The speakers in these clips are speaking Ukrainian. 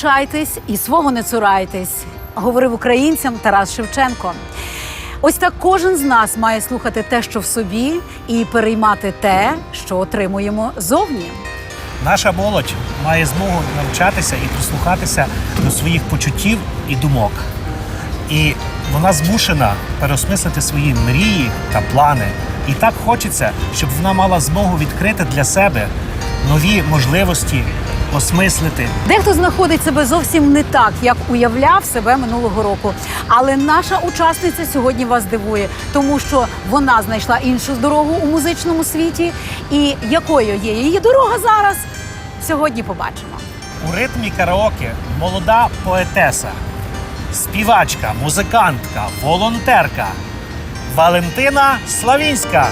чужому научайтесь і свого не цурайтесь, говорив українцям Тарас Шевченко. Ось так кожен з нас має слухати те, що в собі, і переймати те, що отримуємо зовні. Наша молодь має змогу навчатися і прислухатися до своїх почуттів і думок. І вона змушена переосмислити свої мрії та плани. І так хочеться, щоб вона мала змогу відкрити для себе нові можливості, осмислити Дехто знаходить себе зовсім не так, як уявляв себе минулого року. Але наша учасниця сьогодні вас дивує, тому що вона знайшла іншу дорогу у музичному світі. І якою є її дорога зараз? Сьогодні побачимо. у ритмі караоке молода поетеса, співачка, музикантка, волонтерка Валентина Славінська.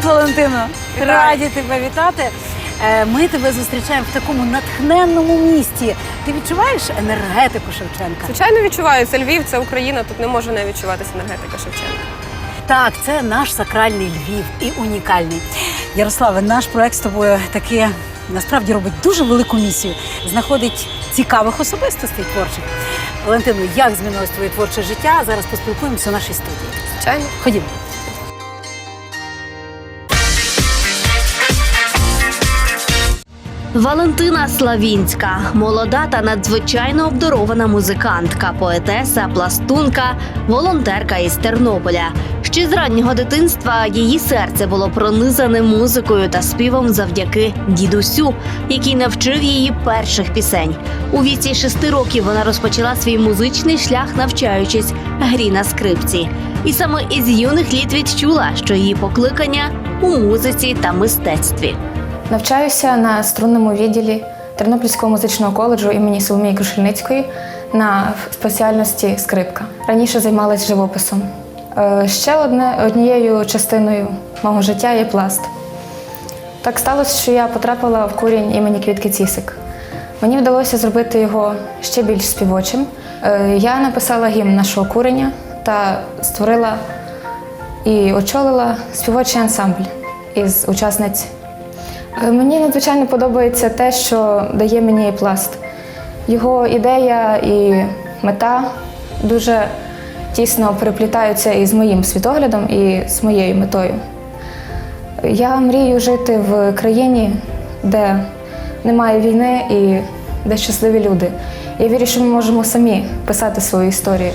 Привіт, Валентино! Раді тебе вітати. Е, Ми тебе зустрічаємо в такому натхненному місті. Ти відчуваєш енергетику Шевченка? Звичайно, відчуваю. Це Львів, це Україна. Тут не може не відчуватися енергетика Шевченка. Так, це наш сакральний Львів і унікальний. Ярославе, наш проект з тобою таки насправді робить дуже велику місію. Знаходить цікавих особистостей творчих. Валентину, як змінилось твоє творче життя? Зараз поспілкуємося у нашій студії. Звичайно. Ходімо. Валентина Славінська, молода та надзвичайно обдарована музикантка, поетеса, пластунка, волонтерка із Тернополя. Ще з раннього дитинства її серце було пронизане музикою та співом завдяки дідусю, який навчив її перших пісень. У віці шести років вона розпочала свій музичний шлях, навчаючись грі на скрипці. І саме із юних літ відчула, що її покликання у музиці та мистецтві. Навчаюся на струнному відділі Тернопільського музичного коледжу імені Соломії Крушельницької на спеціальності скрипка. Раніше займалась живописом. Е, Ще одне, однією частиною мого життя є пласт. Так сталося, що я потрапила в курінь імені Квітки Цісик. Мені вдалося зробити його ще більш співочим. Е, Я написала гімн нашого куреня та створила і очолила співочий ансамбль із учасниць Мені надзвичайно подобається те, що дає мені пласт. Його ідея і мета дуже тісно переплітаються із моїм світоглядом і з моєю метою. Я мрію жити в країні, де немає війни і де щасливі люди. Я вірю, що ми можемо самі писати свою історію.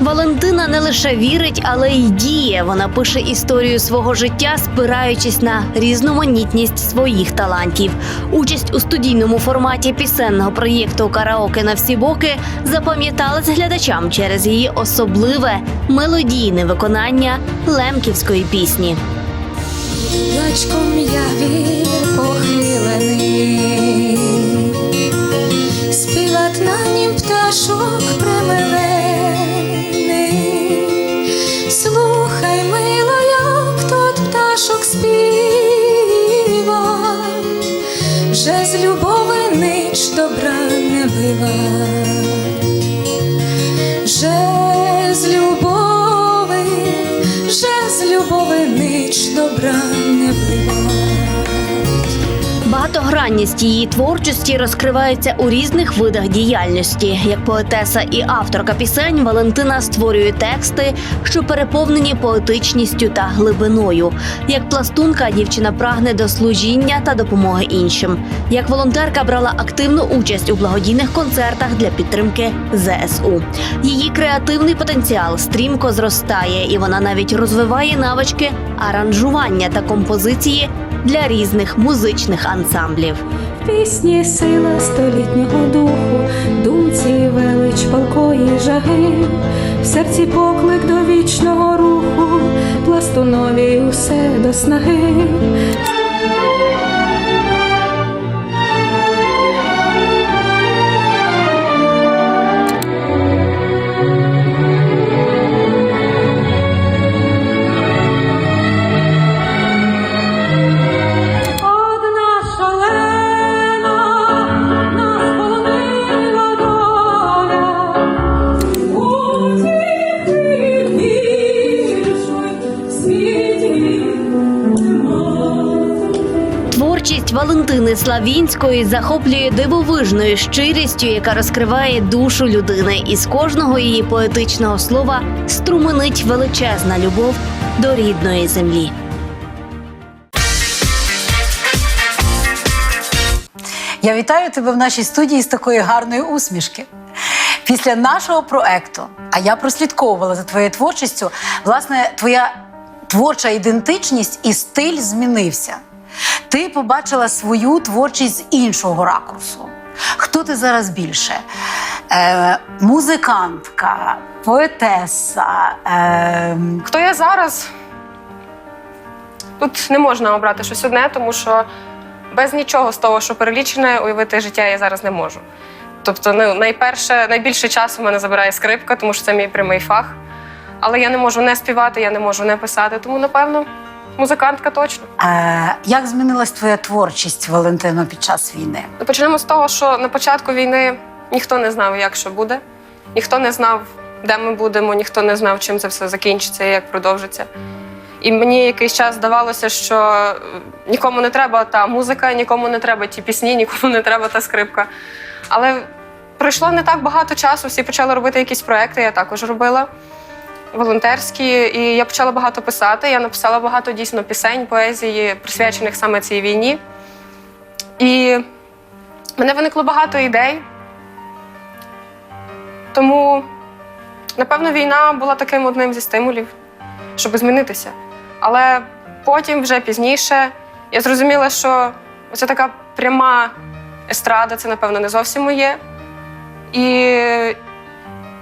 Валентина не лише вірить, але й діє. Вона пише історію свого життя, спираючись на різноманітність своїх талантів. Участь у студійному форматі пісенного проєкту Караоке на всі боки запам'яталась глядачам через її особливе мелодійне виконання лемківської пісні. Плачком явір похилений, співать на нім пташок примилений. Слухай, мило, як тут пташок співа, вже з любови нич добра не бива, вже з любови, вже з любови нич добра не бива. Багатогранність її творчості розкривається у різних видах діяльності. Як поетеса і авторка пісень, Валентина створює тексти, що переповнені поетичністю та глибиною. Як пластунка, дівчина прагне до служіння та допомоги іншим. Як волонтерка брала активну участь у благодійних концертах для підтримки ЗСУ. Її креативний потенціал стрімко зростає, і вона навіть розвиває навички аранжування та композиції для різних музичних ансамблів. Пісні сила столітнього духу, думці велич палкої жаги, в серці поклик до вічного руху, пластунові усе до снаги. Валентини Славінської захоплює дивовижною щирістю, яка розкриває душу людини, і з кожного її поетичного слова струменить величезна любов до рідної землі. Я вітаю тебе в нашій студії з такої гарної усмішки. Після нашого проекту, а я прослідковувала за твоєю творчістю, власне, твоя творча ідентичність і стиль змінився. Ти побачила свою творчість з іншого ракурсу. Хто ти зараз більше? Е, музикантка, поетеса. Е, Хто я зараз? Тут не можна обрати щось одне, тому що без нічого з того, що перелічене, уявити життя я зараз не можу. Тобто, ну, найперше, найбільше часу мене забирає скрипка, тому що це мій прямий фах. Але я не можу не співати, я не можу не писати, тому, напевно, музикантка точно. е, як змінилась твоя творчість, Валентино, під час війни? Ну, Почнемо з того, що на початку війни ніхто не знав, як що буде, ніхто не знав, де ми будемо, ніхто не знав, чим це все закінчиться і як продовжиться. І мені якийсь час здавалося, що е, нікому не треба та музика, нікому не треба ті пісні, нікому не треба та скрипка. Але пройшло не так багато часу, всі почали робити якісь проекти, я також робила волонтерські, і я почала багато писати. Я написала багато дійсно пісень, поезії, присвячених саме цій війні. І в мене виникло багато ідей. Тому, напевно, війна була таким одним зі стимулів, щоб змінитися. Але потім, вже пізніше, я зрозуміла, що це така пряма естрада, це, напевно, не зовсім моє. І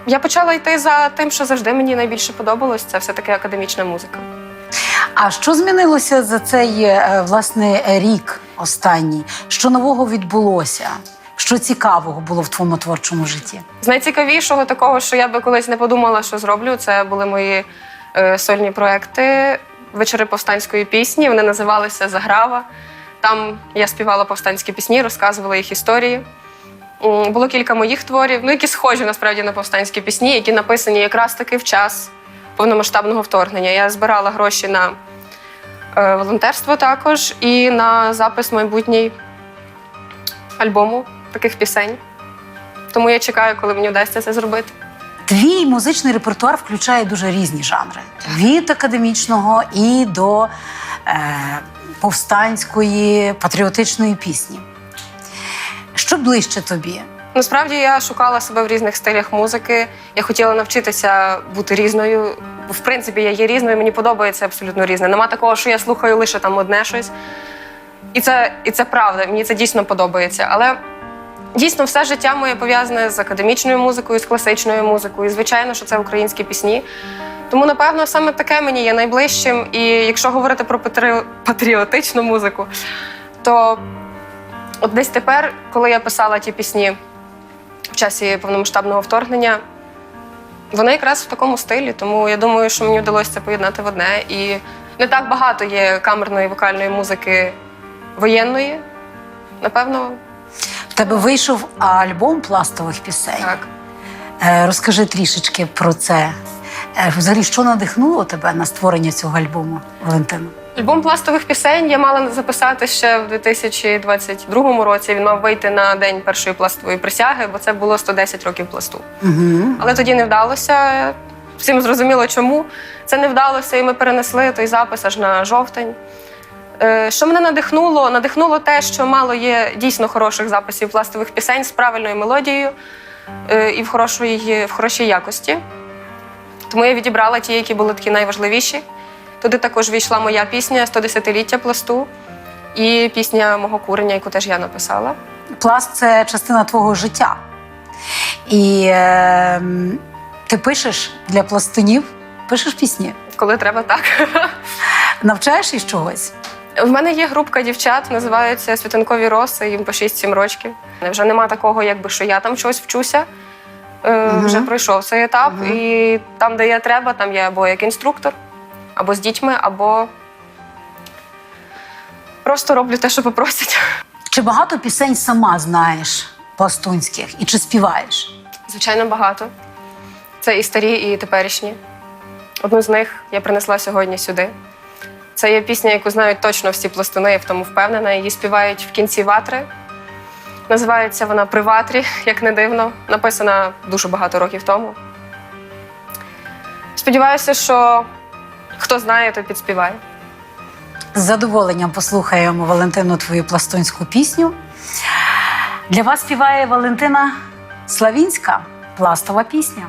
я почала йти за тим, що завжди мені найбільше подобалось, це все-таки академічна музика. А що змінилося за цей е, власне рік останній? Що нового відбулося? Що цікавого було в твоєму творчому житті? З найцікавішого такого, що я би колись не подумала, що зроблю, це були мої е, сольні проекти вечори повстанської пісні. Вони називалися Заграва. Там я співала повстанські пісні, розказувала їх історії. Було кілька моїх творів, ну які схожі насправді на повстанські пісні, які написані якраз таки в час повномасштабного вторгнення. Я збирала гроші на е, волонтерство також і на запис майбутній альбому таких пісень. Тому я чекаю, коли мені вдасться це зробити. Твій музичний репертуар включає дуже різні жанри: від академічного і до е, повстанської патріотичної пісні. Що ближче тобі? Насправді я шукала себе в різних стилях музики. Я хотіла навчитися бути різною. В принципі, я є різною, мені подобається абсолютно різне. Нема такого, що я слухаю лише там одне щось. І це, і це правда, мені це дійсно подобається. Але дійсно все життя моє пов'язане з академічною музикою, з класичною музикою. І, звичайно, що це українські пісні. Тому, напевно, саме таке мені є найближчим. І якщо говорити про патріо- патріотичну музику, то от десь тепер, коли я писала ті пісні в часі повномасштабного вторгнення, вони якраз в такому стилі. Тому я думаю, що мені вдалося це поєднати в одне. І не так багато є камерної вокальної музики воєнної. Напевно, В тебе вийшов альбом пластових пісень. так. Е, розкажи трішечки про це. Е, взагалі, що надихнуло тебе на створення цього альбому, Валентина? Альбом пластових пісень я мала записати ще в 2022 році. Він мав вийти на день першої пластової присяги, бо це було 110 років пласту. Угу. Але тоді не вдалося. Всім зрозуміло, чому це не вдалося, і ми перенесли той запис аж на жовтень. Е, Що мене надихнуло? Надихнуло те, що мало є дійсно хороших записів пластових пісень з правильною мелодією е, і в хорошій, в хорошій якості. Тому я відібрала ті, які були такі найважливіші. Туди також війшла моя пісня «110-ліття пласту і пісня мого курення, яку теж я написала. Пласт це частина твого життя. І е, ти пишеш для пластунів, пишеш пісні, Коли треба так. навчаєш їх чогось. В мене є групка дівчат, називаються Світанкові роси, їм по 6-7 років. Вже нема такого, якби що я там щось вчуся. Е, Мгм. Вже пройшов цей етап, Мгм. і там, де я треба, там я або як інструктор, або з дітьми, або просто роблю те, що попросять. Чи багато пісень сама знаєш пластунських і чи співаєш? Звичайно, багато. Це і старі, і теперішні. Одну з них я принесла сьогодні сюди. Це є пісня, яку знають точно всі пластуни, я в тому впевнена. Її співають в кінці ватри. Називається вона При ватрі, як не дивно. Написана дуже багато років тому. Сподіваюся, що хто знає, то підспіває. З задоволенням послухаємо Валентину твою пластунську пісню. Для вас співає Валентина Славінська пластова пісня.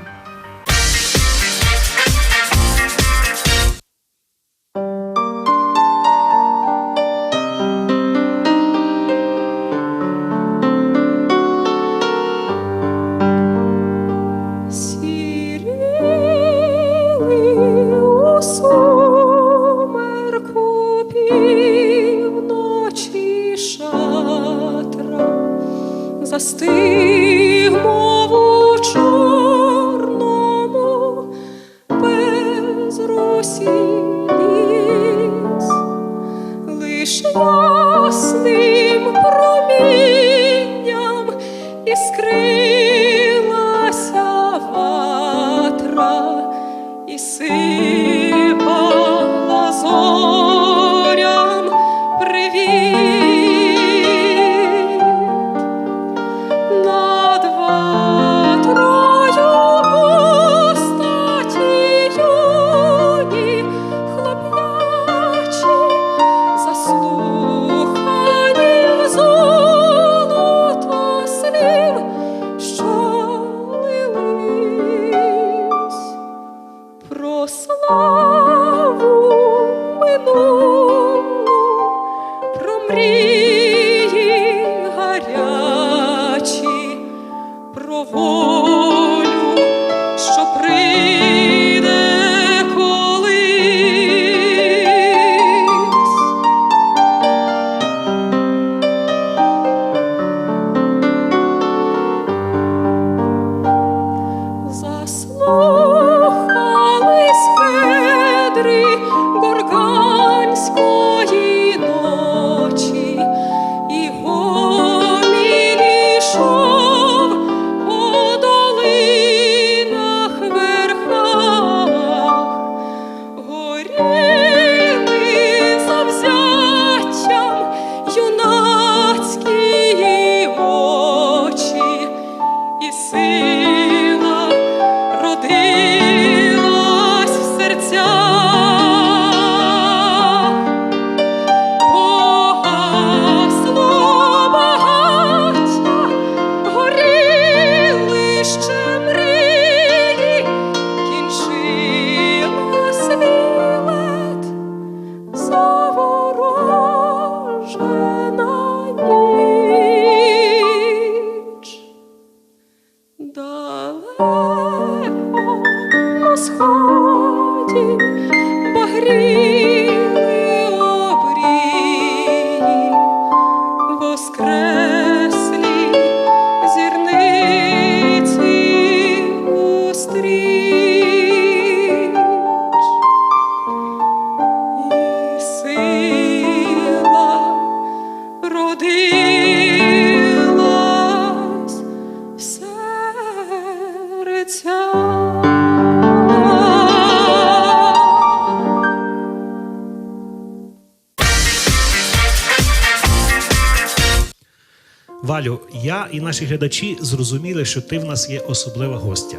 Я і наші глядачі зрозуміли, що ти в нас є особлива гостя.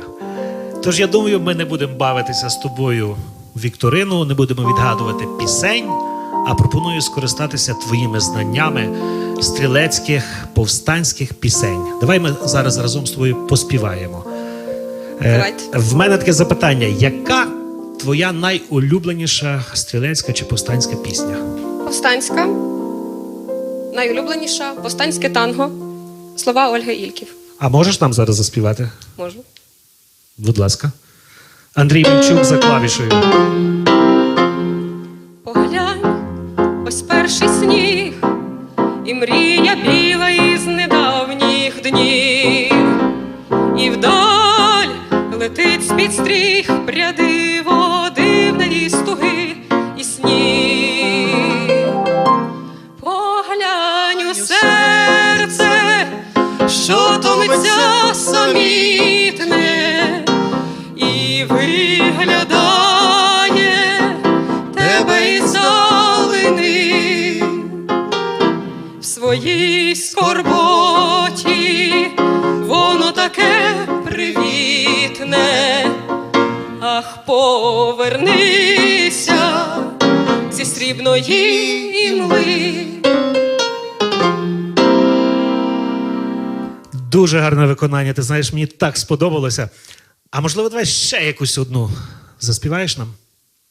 Тож я думаю, ми не будемо бавитися з тобою в вікторину, не будемо відгадувати пісень, а пропоную скористатися твоїми знаннями стрілецьких повстанських пісень. Давай ми зараз разом з тобою поспіваємо. Е, Давайте. В мене таке запитання: яка твоя найулюбленіша стрілецька чи повстанська пісня? Повстанська, найулюбленіша повстанське танго. Слова Ольги Ільків. А можеш нам зараз заспівати? Можу. Будь ласка. Андрій Вінчук за клавішою. Поглянь, ось перший сніг, і мрія біла із недавніх днів, і вдаль летить з-під стріх пряди води в неї стуги томиться самітне і виглядає тебе із залини в своїй скорботі, воно таке привітне, ах, повернися зі срібної імли. Дуже гарне виконання. Ти знаєш, мені так сподобалося. А можливо, давай ще якусь одну заспіваєш нам?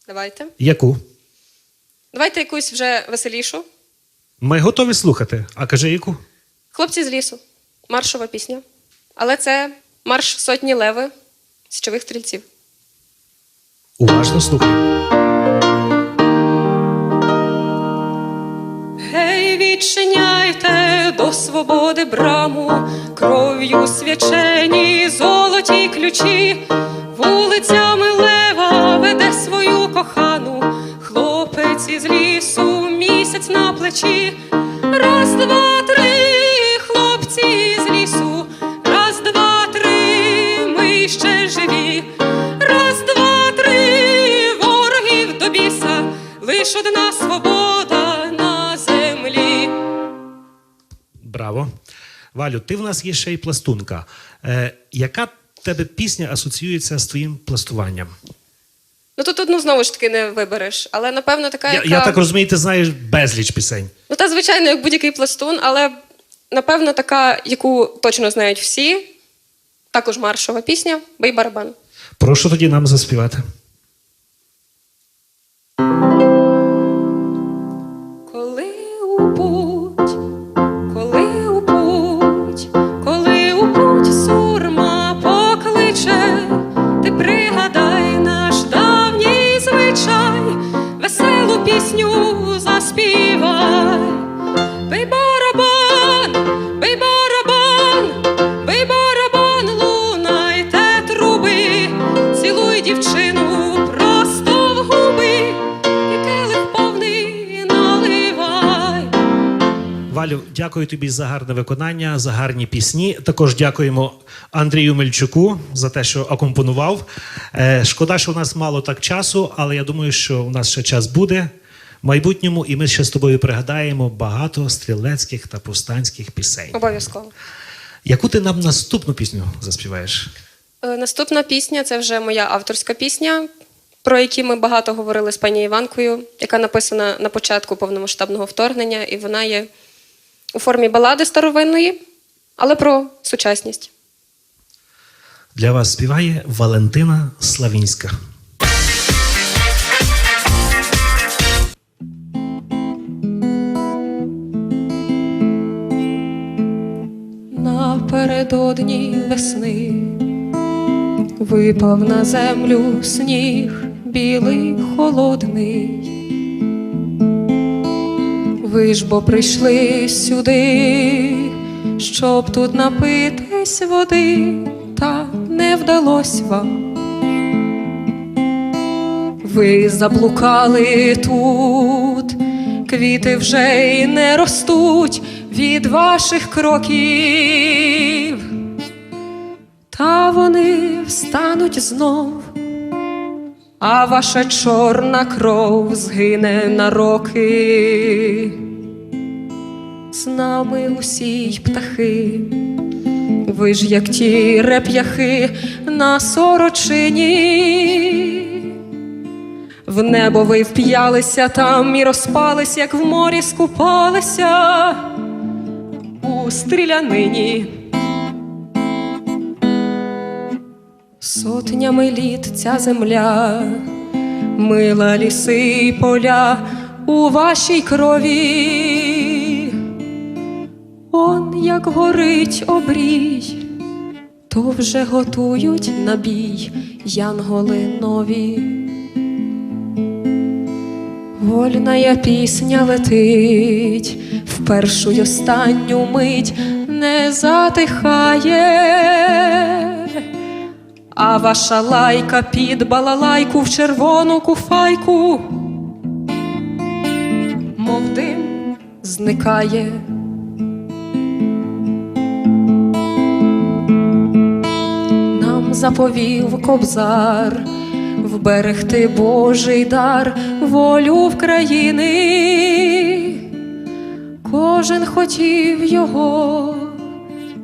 Давайте. Яку? Давайте якусь вже веселішу. Ми готові слухати. А кажи яку? Хлопці з лісу. Маршова пісня. Але це марш сотні леви січових стрільців. Уважно слухай. Гей, відчиняйте до свободи браму, кров'ю свячені золоті ключі, вулицями лева веде свою кохану, хлопець із лісу місяць на плечі. Раз, два, три, хлопці з лісу, раз, два, три, ми ще живі. Раз, два, три, ворогів до біса, лиш одна свобода Браво. Валю, ти в нас є ще й пластунка. Е, яка тебе пісня асоціюється з твоїм пластуванням? Ну тут одну знову ж таки не вибереш, але напевно така, Я, яка... я так розумію, ти знаєш безліч пісень. Ну та звичайно, як будь-який пластун, але напевно така, яку точно знають всі. Також маршова пісня Бий барабан. Прошу тоді нам заспівати. Валю, дякую тобі за гарне виконання, за гарні пісні. Також дякуємо Андрію Мельчуку за те, що акомпонував. Е, шкода, що у нас мало так часу, але я думаю, що у нас ще час буде в майбутньому, і ми ще з тобою пригадаємо багато стрілецьких та повстанських пісень. Обов'язково. Яку ти нам наступну пісню заспіваєш? Е, Наступна пісня це вже моя авторська пісня, про які ми багато говорили з пані Іванкою, яка написана на початку повномасштабного вторгнення, і вона є у формі балади старовинної, але про сучасність. Для вас співає Валентина Славінська. Напередодні весни випав на землю сніг білий холодний. Ви ж бо прийшли сюди, щоб тут напитись води, та не вдалось вам. Ви заблукали тут, квіти вже й не ростуть від ваших кроків, та вони встануть знов, а ваша чорна кров згине на роки. З нами усі й птахи, ви ж як ті реп'яхи на сорочині. В небо ви вп'ялися там і розпались, як в морі скупалися у стрілянині. Сотнями літ ця земля мила ліси й поля у вашій крові. Он як горить обрій, то вже готують набій янголи нові. Вольная пісня летить в першу й останню мить не затихає, а ваша лайка під балалайку в червону куфайку, мов дим зникає. Нам заповів кобзар вберегти Божий дар, волю в країни. Кожен хотів його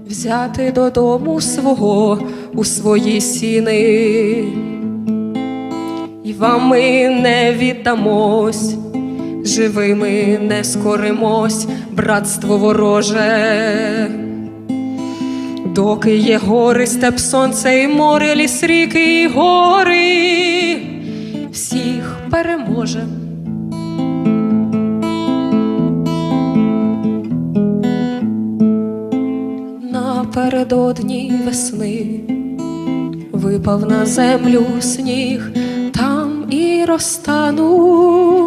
взяти додому свого у свої сіни. вами не віддамось, живими не скоримось, братство вороже. Доки є гори, степ, сонце і море, ліс ріки і гори, всіх переможе. Напередодні весни випав на землю сніг, там і розтанув.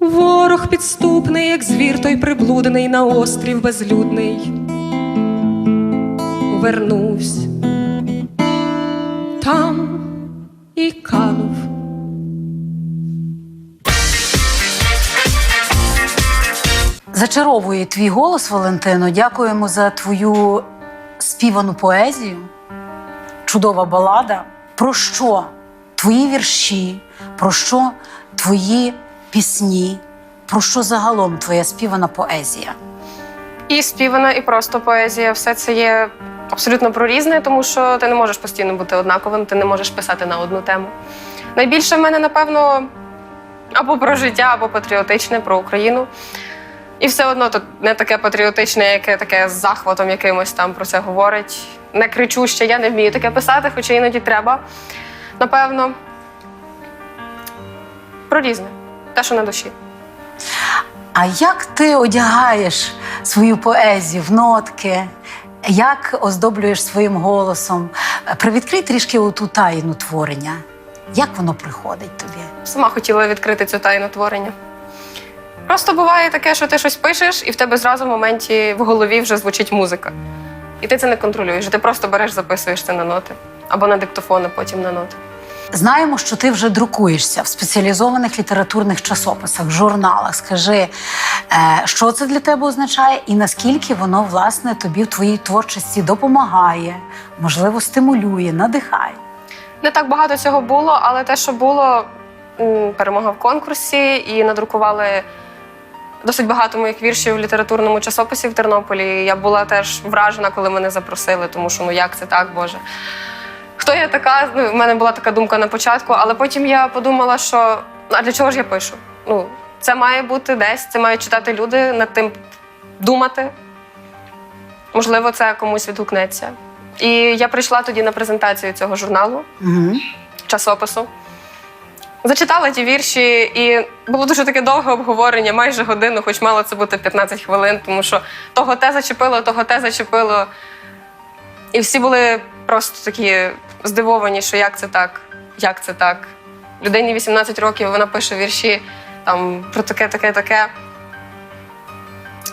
Ворог підступний, як звір той приблудний на острів безлюдний. Вернувсь там і канув. Зачаровує твій голос, Валентино. Дякуємо за твою співану поезію. Чудова балада. Про що твої вірші, про що твої пісні, про що загалом твоя співана поезія? І співана, і просто поезія. Все це є абсолютно про різне, тому що ти не можеш постійно бути однаковим, ти не можеш писати на одну тему. Найбільше в мене, напевно, або про життя, або патріотичне, про Україну. І все одно тут не таке патріотичне, яке таке з захватом якимось там про це говорить. Не кричуще, я не вмію таке писати, хоча іноді треба. Напевно, про різне, те, що на душі. А як ти одягаєш свою поезію в нотки? Як оздоблюєш своїм голосом? Привідкрий трішки оту тайну творення. Як воно приходить тобі? Сама хотіла відкрити цю тайну творення. Просто буває таке, що ти щось пишеш, і в тебе зразу в моменті в голові вже звучить музика. І ти це не контролюєш. Ти просто береш, записуєш це на ноти або на диктофон, а потім на ноти. Знаємо, що ти вже друкуєшся в спеціалізованих літературних часописах, журналах. Скажи, е, що це для тебе означає, і наскільки воно власне тобі в твоїй творчості допомагає, можливо, стимулює, надихає. Не так багато цього було, але те, що було, перемога в конкурсі, і надрукували досить багато моїх віршів в літературному часописі в Тернополі. Я була теж вражена, коли мене запросили, тому що ну як це так, Боже. Хто я така? Ну, в мене була така думка на початку, але потім я подумала, що «Ну, а для чого ж я пишу? Ну, це має бути десь, це мають читати люди, над тим думати. Можливо, це комусь відгукнеться. І я прийшла тоді на презентацію цього журналу Угу. часопису. Зачитала ті вірші, і було дуже таке довге обговорення, майже годину, хоч мало це бути 15 хвилин, тому що того те зачепило, того те зачепило. І всі були просто такі здивовані, що як це так, як це так. Людині 18 років вона пише вірші там, про таке, таке, таке.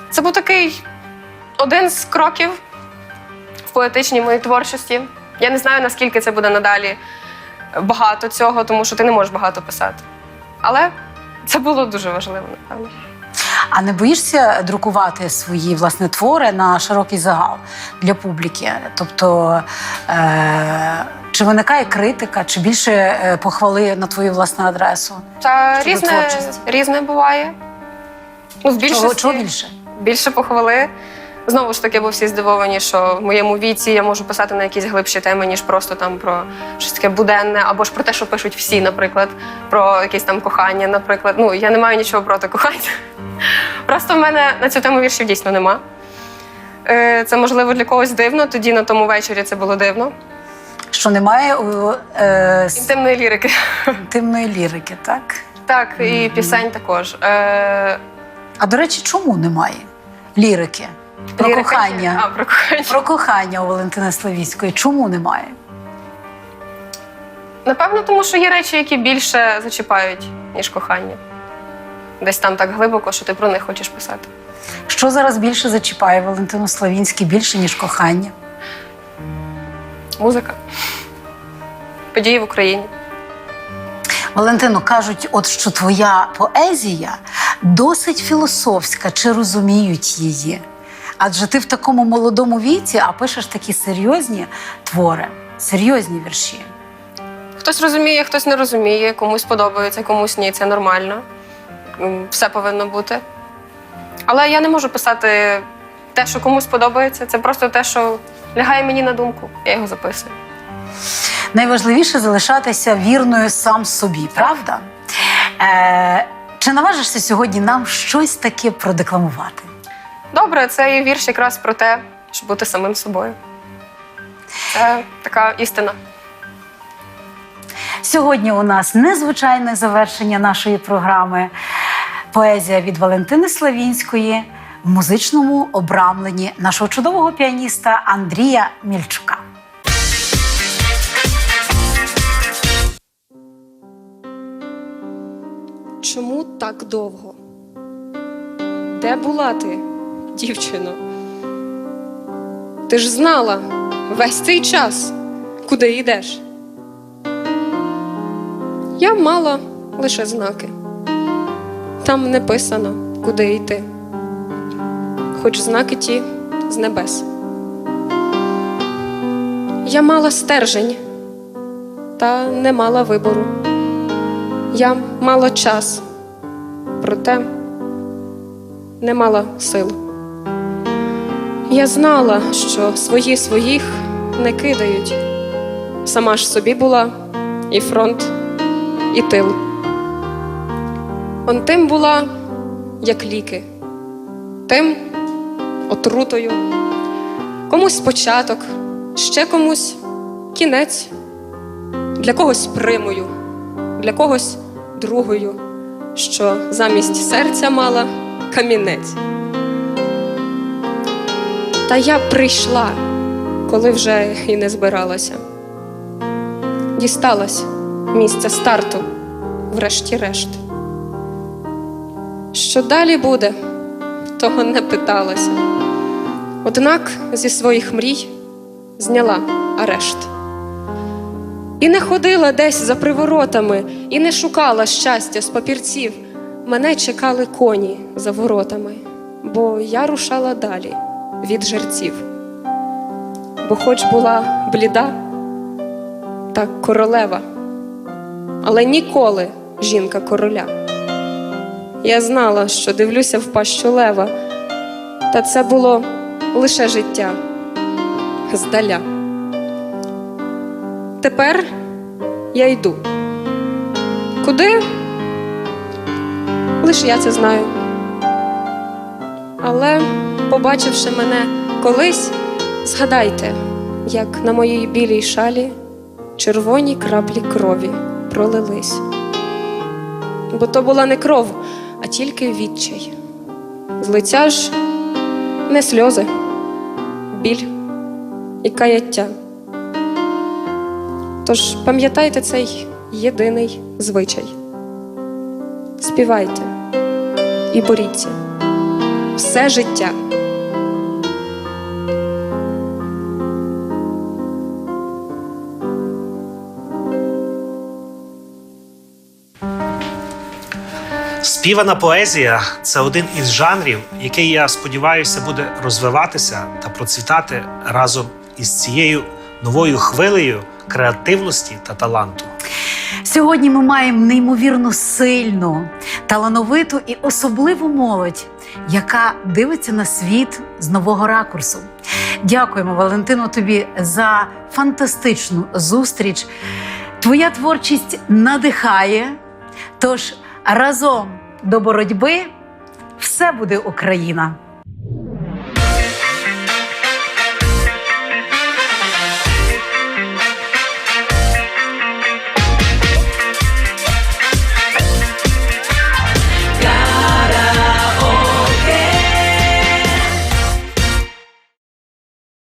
Це був такий один з кроків в поетичній моїй творчості. Я не знаю, наскільки це буде надалі багато цього, тому що ти не можеш багато писати. Але це було дуже важливо, напевно. А не боїшся друкувати свої власне твори на широкий загал для публіки? Тобто, е- чи виникає критика, чи більше е, похвали на твою власну адресу? Та Щодо різне, творчості. різне буває. Ну, в більшості Чого, чого більше? більше похвали. Знову ж таки, бо всі здивовані, що в моєму віці я можу писати на якісь глибші теми, ніж просто там про щось таке буденне, або ж про те, що пишуть всі, наприклад, про якесь там кохання, наприклад. Ну, я не маю нічого проти кохання. Просто в мене на цю тему віршів дійсно нема. Е, Це можливо для когось дивно, тоді на тому вечорі це було дивно. Що немає е, Інтимної лірики. інтимної лірики, так? Так, і пісень також. Е, А до речі, чому немає лірики? Про кохання. А, про кохання. Про кохання у Валентини Славіцької. Чому немає? Напевно, тому що є речі, які більше зачіпають, ніж кохання. Десь там так глибоко, що ти про них хочеш писати. Що зараз більше зачіпає Валентину Славінський більше, ніж кохання? Музика. Події в Україні. Валентино, кажуть, от що твоя поезія досить філософська, чи розуміють її? Адже ти в такому молодому віці, а пишеш такі серйозні твори, серйозні вірші. Хтось розуміє, хтось не розуміє, комусь подобається, комусь ні, це нормально. Все повинно бути. Але я не можу писати те, що комусь подобається. Це просто те, що лягає мені на думку. Я його записую. найважливіше залишатися вірною сам собі, правда? Е, чи наважишся сьогодні нам щось таке продекламувати? Добре, цей вірш якраз про те, щоб бути самим собою. Це така істина. Сьогодні у нас незвичайне завершення нашої програми. Поезія від Валентини Славінської в музичному обрамленні нашого чудового піаніста Андрія Мільчука. Чому так довго? Де була ти, дівчино? Ти ж знала весь цей час, куди йдеш. Я мала лише знаки. Там не писано, куди йти, хоч знаки ті з небес. Я мала стержень, та не мала вибору. Я мала час, проте не мала сил. Я знала, що свої своїх не кидають. Сама ж собі була і фронт, і тил. Он тим була, як ліки, тим отрутою, комусь початок, ще комусь кінець, для когось примою для когось другою, що замість серця мала камінець. Та я прийшла, коли вже і не збиралася. Дісталась місця старту, врешті-решт. Що далі буде, того не питалася. Однак зі своїх мрій зняла арешт. І не ходила десь за приворотами, і не шукала щастя з папірців. Мене чекали коні за воротами, бо я рушала далі від жерців. Бо хоч була бліда та королева, але ніколи жінка короля. Я знала, що дивлюся в пащу лева, та це було лише життя здаля. Тепер я йду. Куди? Лише я це знаю. Але, побачивши мене колись, згадайте, як на моїй білій шалі червоні краплі крові пролились. Бо то була не кров, а тільки відчай. З лиця ж не сльози, біль і каяття. Тож пам'ятайте цей єдиний звичай. Співайте і боріться все життя. Співана поезія це один із жанрів, який я сподіваюся буде розвиватися та процвітати разом із цією новою хвилею креативності та таланту. Сьогодні ми маємо неймовірно сильну, талановиту і особливу молодь, яка дивиться на світ з нового ракурсу. Дякуємо, Валентино, тобі за фантастичну зустріч. Твоя творчість надихає. Тож разом до боротьби все буде Україна.